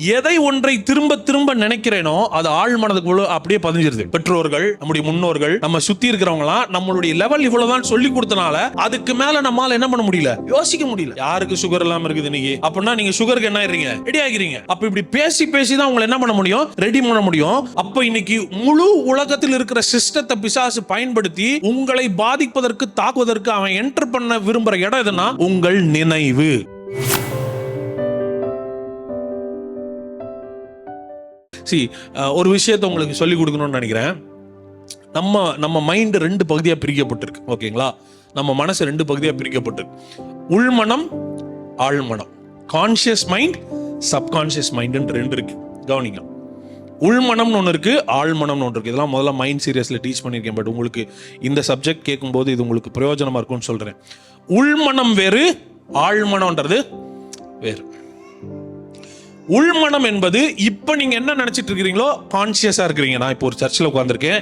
எதை ஒன்றை திரும்ப திரும்ப நினைக்கிறேனோ அது ஆள் மனதுக்குள்ள அப்படியே பதிஞ்சிருது. பெற்றோர்கள் நம்முடைய முன்னோர்கள் நம்ம சுத்தி இருக்கிறவங்களாம் நம்மளுடைய லெவல் இவ்வளவுதான் சொல்லி கொடுத்தனால அதுக்கு மேல நம்மால என்ன பண்ண முடியல? யோசிக்க முடியல. யாருக்கு சுகர் இல்லாம இருக்குது இன்னைக்கு? அப்படின்னா நீங்க சுகருக்கு என்ன ஆயிடுறீங்க? ரெடி ஆகிறீங்க அப்ப இப்படி பேசி பேசி தான் உங்களை என்ன பண்ண முடியும்? ரெடி பண்ண முடியும். அப்ப இன்னைக்கு முழு உலகத்தில் இருக்கிற சிஸ்டத்தை பிசாசு பயன்படுத்தி உங்களை பாதிப்பதற்கு தாக்குவதற்கு அவன் என்டர் பண்ண விரும்புற இடம் எதுனா உங்கள் நினைவு. சி ஒரு விஷயத்தை உங்களுக்கு சொல்லிக் கொடுக்கணும்னு நினைக்கிறேன். நம்ம நம்ம மைண்டு ரெண்டு பகுதியாக பிரிக்கப்பட்டிருக்கு ஓகேங்களா? நம்ம மனசு ரெண்டு பகுதியாக பிரிக்கப்பட்டிருக்கு. உள்மனம் ஆழ்மனம். கான்ஷியஸ் மைண்ட் சப்கான்ஷியஸ் மைண்டுன்ற ரெண்டு இருக்கு. கவனிங்க. உள்மனம்னு ஒன்று இருக்கு ஆழ்மனம்னு ஒன்று இருக்கு. இதெல்லாம் முதல்ல மைண்ட் சீரியஸில் டீச் பண்ணியிருக்கேன் பட் உங்களுக்கு இந்த சப்ஜெக்ட் கேட்கும்போது இது உங்களுக்கு பிரயோஜனமாக இருக்கும்னு சொல்கிறேன் உள்மனம் வேறு ஆழ்மனம்ன்றது வேறு. உள்மனம் என்பது இப்போ நீங்கள் என்ன நினச்சிட்டு இருக்கிறீங்களோ கான்சியஸாக இருக்கிறீங்க. நான் இப்போ ஒரு சர்ச்சில் உட்காந்துருக்கேன்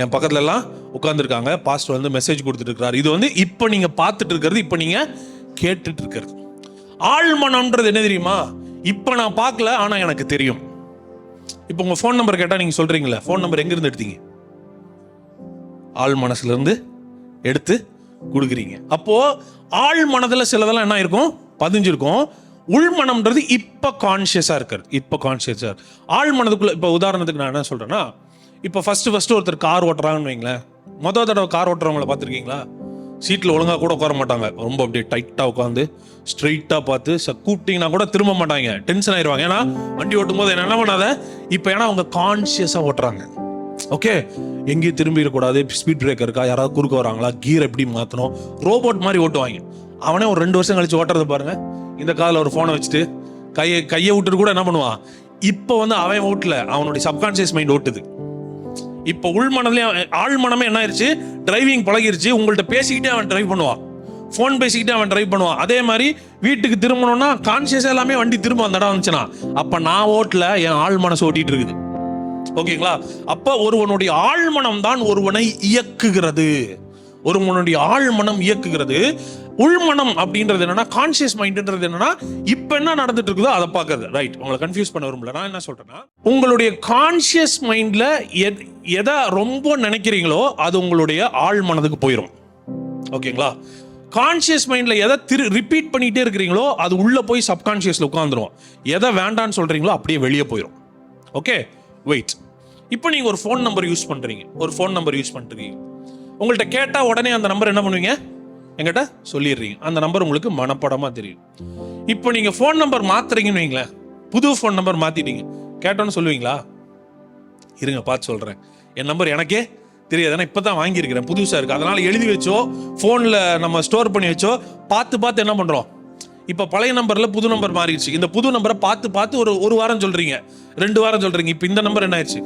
என் பக்கத்துல எல்லாம் உட்காந்துருக்காங்க பாஸ்டர் வந்து மெசேஜ் கொடுத்துட்ருக்கறாரு இது வந்து இப்போ நீங்கள் பார்த்துட்டு இருக்கிறது இப்போ நீங்கள் கேட்டுட்டு இருக்கிறது. ஆழ்மனம்ன்றது என்ன தெரியுமா? இப்போ நான் பார்க்கல ஆனால் எனக்கு தெரியும். இப்போ உங்கள் ஃபோன் நம்பர் கேட்டால் நீங்கள் சொல்கிறீங்களே ஃபோன் நம்பர் எங்கேருந்து எடுத்தீங்க? ஆள் மனசுலேருந்து எடுத்து கொடுக்குறீங்க. அப்போது ஆள் மனதில் சிலதெல்லாம் என்ன இருக்கும் பதிஞ்சிருக்கும். உள்மனம்ன்றது இப்போ கான்ஷியஸாக இருக்கிறது. இப்போ கான்ஷியஸாக ஆள் மனதுக்குள்ள இப்போ உதாரணத்துக்கு நான் என்ன சொல்கிறேன்னா இப்போ ஃபஸ்ட்டு ஃபஸ்ட்டு ஒருத்தர் கார் ஓட்டுறாங்கன்னு வைங்களேன். மொதல் தடவை கார் ஓட்டுறவங்கள பார்த்துருக்கீங்களா? சீட்டில் ஒழுங்காக கூட உட்கார மாட்டாங்க. ரொம்ப அப்படியே டைட்டாக உட்காந்து ஸ்ட்ரைட்டாக பார்த்து ச கூட திரும்ப மாட்டாங்க. டென்ஷன் ஆயிடுவாங்க ஏன்னா வண்டி ஓட்டும் போது என்ன பண்ணாத? இப்போ ஏன்னா அவங்க கான்ஷியஸாக ஓட்டுறாங்க. ஓகே எங்கேயும் திரும்பிடக்கூடாது. ஸ்பீட் பிரேக் இருக்கா? யாராவது குறுக்க வராங்களா? கீர் எப்படி மாற்றணும் ரோபோட் மாதிரி ஓட்டுவாங்க. அவனே ஒரு ரெண்டு வருஷம் கழிச்சு ஓட்டுறது பாருங்கள் இந்த காதில் ஒரு ஃபோனை வச்சுட்டு கையை கையை விட்டுட்டு கூட என்ன பண்ணுவான்? இப்போ வந்து அவன் ஓட்டல அவனுடைய சப்கான்சியஸ் மைண்ட் ஓட்டுது. இப்போ உள்மனதுலயும் ஆள் மனமே என்ன ஆயிருச்சு? டிரைவிங் பழகிருச்சு. உங்கள்கிட்ட பேசிக்கிட்டே அவன் டிரைவ் பண்ணுவான். ஃபோன் பேசிக்கிட்டே அவன் டிரைவ் பண்ணுவான். அதே மாதிரி வீட்டுக்கு திரும்பணும்னா கான்சியஸ் எல்லாமே வண்டி திரும்ப அந்த இடம் வந்துச்சுன்னா அப்போ நான் ஓட்டல என் ஆள் மனசு ஓட்டிட்டு இருக்குது. ஓகேங்களா? அப்போ ஒருவனுடைய ஆழ்மனம் தான் ஒருவனை இயக்குகிறது. ஒருவனுடைய ஆழ்மனம் இயக்குகிறது. உள்மனம் அப்படின்றது என்னன்னா கான்சியஸ் மைண்ட்ன்றது என்னன்னா இப்ப என்ன நடந்துட்டு இருக்குதோ அதை பார்க்கறது. ரைட் உங்களை கன்ஃபியூஸ் பண்ண விரும்பல. நான் என்ன சொல்றேன்னா உங்களுடைய கான்சியஸ் மைண்ட்ல எதை ரொம்ப நினைக்கிறீங்களோ அது உங்களுடைய ஆள் மனதுக்கு போயிடும் ஓகேங்களா? கான்சியஸ் மைண்ட்ல எதை திரு ரிப்பீட் பண்ணிட்டே இருக்கிறீங்களோ அது உள்ள போய் சப்கான்சியஸ்ல உட்காந்துரும் எதை வேண்டான்னு சொல்றீங்களோ அப்படியே வெளியே போயிடும் ஓகே வெயிட் இப்போ நீங்க ஒரு ஃபோன் நம்பர் யூஸ் பண்றீங்க. ஒரு ஃபோன் நம்பர் யூஸ் பண்றீங்க. உங்கள்கிட்ட கேட்டா உடனே அந்த நம்பர் என்ன பண்ணுவீங்க? எங்கிட்ட சொல்லிடுறீங்க. அந்த நம்பர் உங்களுக்கு மனப்படமாக தெரியும். இப்போ நீங்கள் ஃபோன் நம்பர் மாத்துறீங்கன்னு வைங்களேன். புது ஃபோன் நம்பர் மாற்றிட்டீங்க கேட்டோன்னு சொல்லுவீங்களா? இருங்க பார்த்து சொல்கிறேன் என் நம்பர் எனக்கே தெரியாது. ஏன்னா இப்போ தான் வாங்கியிருக்கிறேன். புதுசாக இருக்குது அதனால் எழுதி வச்சோ ஃபோனில் நம்ம ஸ்டோர் பண்ணி வச்சோ பார்த்து பார்த்து என்ன பண்ணுறோம் இப்போ பழைய நம்பரில் புது நம்பர் மாறிடுச்சு. இந்த புது நம்பரை பார்த்து பார்த்து ஒரு ஒரு வாரம் சொல்கிறீங்க ரெண்டு வாரம் சொல்கிறீங்க இப்போ இந்த நம்பர் என்ன ஆயிடுச்சு?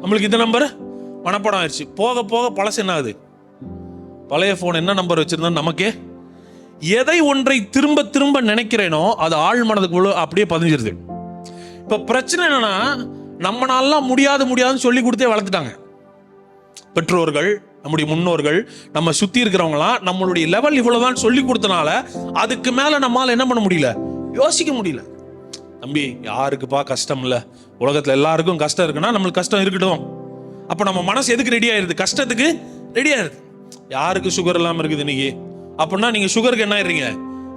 நம்மளுக்கு இந்த நம்பர் மனப்படம் ஆயிடுச்சு. போக போக பழசு என்ன ஆகுது? பழைய ஃபோன் என்ன நம்பர் வச்சிருந்தோம் நமக்கே? எதை ஒன்றை திரும்ப திரும்ப நினைக்கிறேனோ அது ஆள் மனதுக்குள்ள அப்படியே பதிஞ்சிருது. இப்போ பிரச்சனை என்னன்னா நம்மளாலாம் முடியாது முடியாதுன்னு சொல்லி கொடுத்தே வளர்த்துட்டாங்க. பெற்றோர்கள் நம்முடைய முன்னோர்கள் நம்ம சுத்தி இருக்கிறவங்களாம் நம்மளுடைய லெவல் இவ்வளவுதான் சொல்லி கொடுத்தனால அதுக்கு மேல நம்மளால் என்ன பண்ண முடியல? யோசிக்க முடியல. தம்பி யாருக்குப்பா கஷ்டம் இல்ல? உலகத்துல எல்லாருக்கும் கஷ்டம் இருக்குன்னா நம்மளுக்கு கஷ்டம் இருக்கட்டும். அப்ப நம்ம மனசு எதுக்கு ரெடி ஆயிருது? கஷ்டத்துக்கு ரெடி ஆயிருது. யாருக்கு சுகர் இல்லாமல் இருக்குது இன்னைக்கு? அப்படின்னா நீங்கள் சுகருக்கு என்ன ஆயிடுறீங்க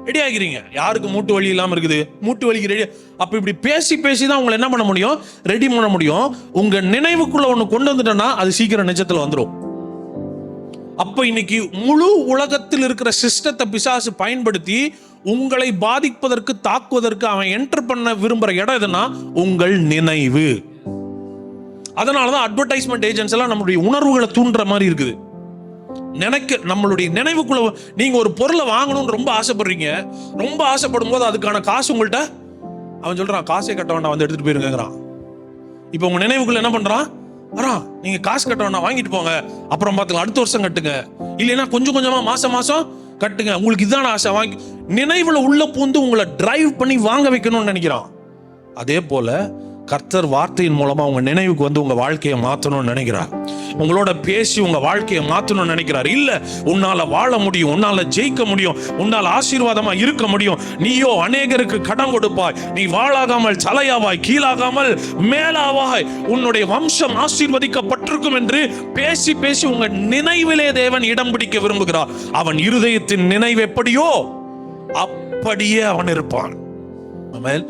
ரெடி ஆகிறீங்க யாருக்கு மூட்டு வலி இல்லாமல் இருக்குது? மூட்டு வலிக்கு ரெடி அப்போ இப்படி பேசி பேசி தான் உங்களை என்ன பண்ண முடியும்? ரெடி பண்ண முடியும். உங்கள் நினைவுக்குள்ளே ஒன்று கொண்டு வந்துட்டோன்னா அது சீக்கிரம் நிஜத்தில் வந்துடும் அப்போ இன்னைக்கு முழு உலகத்தில் இருக்கிற சிஸ்டத்தை பிசாசு பயன்படுத்தி உங்களை பாதிப்பதற்கு தாக்குவதற்கு அவன் என்டர் பண்ண விரும்புகிற இடம் எதுனா உங்கள் நினைவு. அதனாலதான் அட்வர்டைஸ்மெண்ட் ஏஜென்ட்ஸ் எல்லாம் நம்மளுடைய உணர்வுகளை தூண்டுற மாதிரி இருக்குது. நினைக்க நம்மளுடைய நினைவுக்குள்ள நீங்க ஒரு பொருளை வாங்கணும்னு ரொம்ப ஆசைப்படுறீங்க. ரொம்ப ஆசைப்படும் போது அதுக்கான காசு உங்கள்கிட்ட அவன் சொல்றான் காசே கட்ட வேண்டாம் வந்து எடுத்துட்டு போயிருங்கிறான் இப்போ உங்க நினைவுக்குள்ள என்ன பண்றான்? வரான் நீங்க காசு கட்ட வேண்டாம் வாங்கிட்டு போங்க. அப்புறம் பார்த்துக்கலாம் அடுத்த வருஷம் கட்டுங்க. இல்லைன்னா கொஞ்சம் கொஞ்சமா மாசம் மாசம் கட்டுங்க. உங்களுக்கு இதுதான் ஆசை வாங்கி நினைவுல உள்ள பூந்து உங்களை டிரைவ் பண்ணி வாங்க வைக்கணும்னு நினைக்கிறான். அதே போல கர்த்தர் வார்த்தையின் மூலமா உங்க நினைவுக்கு வந்து உங்க வாழ்க்கையை மாற்றணும்னு நினைக்கிறார். உங்களோட பேசி உங்க வாழ்க்கையை மாற்றணும்னு நினைக்கிறார். இல்ல உன்னால வாழ முடியும் உன்னால ஜெயிக்க முடியும் உன்னால ஆசீர்வாதமா இருக்க முடியும். நீயோ அநேகருக்கு கடன் கொடுப்பாய். நீ வாழாகாமல் தலையாவாய் கீழாகாமல் மேலாவாய். உன்னுடைய வம்சம் ஆசீர்வதிக்கப்பட்டிருக்கும் என்று பேசி பேசி உங்க நினைவிலே தேவன் இடம் பிடிக்க விரும்புகிறார். அவன் இருதயத்தின் நினைவு எப்படியோ அப்படியே அவன் இருப்பான். ஆமென்.